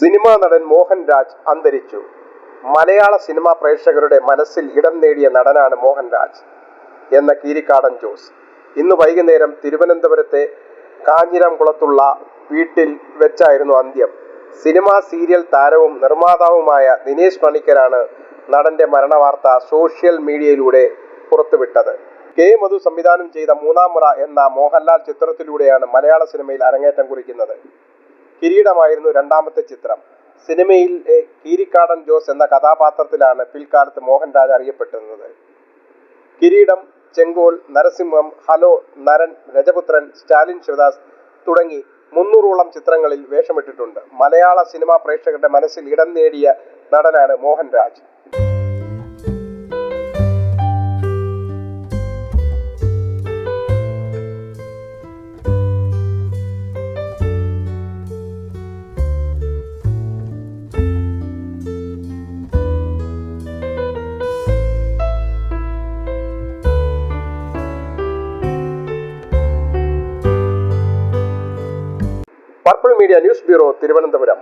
Cinema നടൻ മോഹൻരാജ് അന്തരിച്ചു. മലയാള cinema പ്രേക്ഷകരുടെ മനസ്സിൽ ഇടം നേടിയ നടനാണ് മോഹൻരാജ് എന്ന കീരിക്കാടൻ ജോസ്. ഇന്ന് വൈകുന്നേരം തിരുവനന്തപുരത്തെ കാഞ്ഞിരംകുളത്തുള്ള വീട്ടിൽ വെച്ചായിരുന്നു അന്ത്യം. സിനിമാ സീരിയൽ താരവും നിർമ്മാതാവുമായ ദിനേശ് പണിക്കരാണ് നടന്റെ മരണവാർത്ത സോഷ്യൽ മീഡിയയിലൂടെ പുറത്തുവിട്ടത്. കെ മധു സംവിധാനം ചെയ്ത മൂന്നാം മുറ എന്ന മോഹൻലാൽ ചിത്രത്തിലൂടെയാണ് മലയാള സിനിമയിൽ അരങ്ങേറ്റം കുറിക്കുന്നത്. കിരീടമായിരുന്നു രണ്ടാമത്തെ ചിത്രം. സിനിമയിൽ കീരിക്കാടൻ ജോസ് എന്ന കഥാപാത്രത്തിലാണ് പിൽക്കാലത്ത് മോഹൻരാജ് അറിയപ്പെട്ടിരുന്നത് കിരീടം ചെങ്കോൽ നരസിംഹം ഹലോ നരൻ രജപുത്രൻ സ്റ്റാലിൻ ശിവദാസ് തുടങ്ങി മുന്നൂറോളം ചിത്രങ്ങളിൽ വേഷമിട്ടിട്ടുണ്ട്. മലയാള സിനിമാ പ്രേക്ഷകരുടെ മനസ്സിൽ ഇടം നേടിയ നടനാണ് Mohanraj purple media news bureau Thiruvananthapuram.